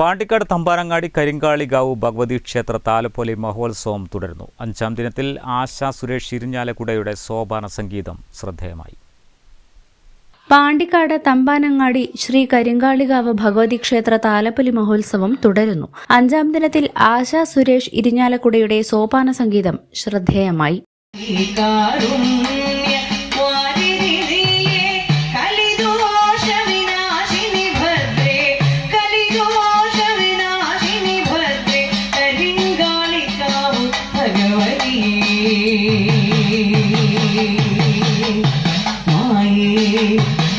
Pandikkad Thampanangadi Karinkalikavu Bhagavathi ക്ഷേത്ര താലപ്പൊലി മഹോത്സവം തുടരുന്നു. അഞ്ചാം ദിനത്തിൽ ആശാ സുരേഷ് ഇരിഞ്ഞാലക്കുടയുടെ സോപാന സംഗീതം ശ്രദ്ധേയമായി. പാണ്ടിക്കാട് തമ്പാനങ്ങാടി ശ്രീ കരിങ്കാളികാവ് ഭഗവതി ക്ഷേത്ര താലപ്പൊലി മഹോത്സവം തുടരുന്നു. അഞ്ചാം ദിനത്തിൽ ആശാ സുരേഷ് ഇരിഞ്ഞാലക്കുടയുടെ സോപാന സംഗീതം ശ്രദ്ധേയമായി.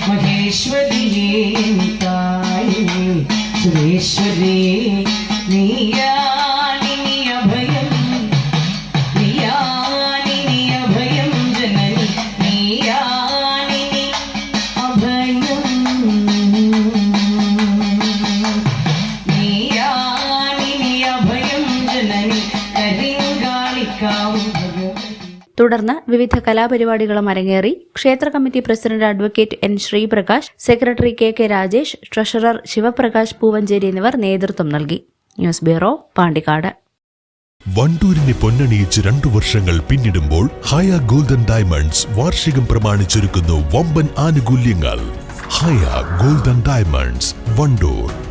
മഹേശ്വരിയേ തായേ സുരേശ്വരി നീയാനിനി അഭയം. നീയാനിനി അഭയം ജനനി. നീയാനിനി അഭയം. നീയാനിനി അഭയം ജനനി. കരിങ്കാളിക്കാവും തുടർന്ന് വിവിധ കലാപരിപാടികളും അരങ്ങേറി ക്ഷേത്ര committee president advocate N Sriprakash secretary K K Rajesh treasurer Sivaprakash Poovancheri എന്നിവർ നേതൃത്വം നൽകി. News bureau Pandikkad. വണ്ടൂരിനെ പൊന്നണിയിച്ച് രണ്ടു വർഷങ്ങൾ പിന്നിടുമ്പോൾ ഹയ ഗോൾഡൻ ഡയമണ്ട്സ് വാർഷികം പ്രമാണിച്ചൊരുക്കുന്നു വമ്പൻ ആനുകൂല്യങ്ങൾ. Haya golden diamonds Wandoor.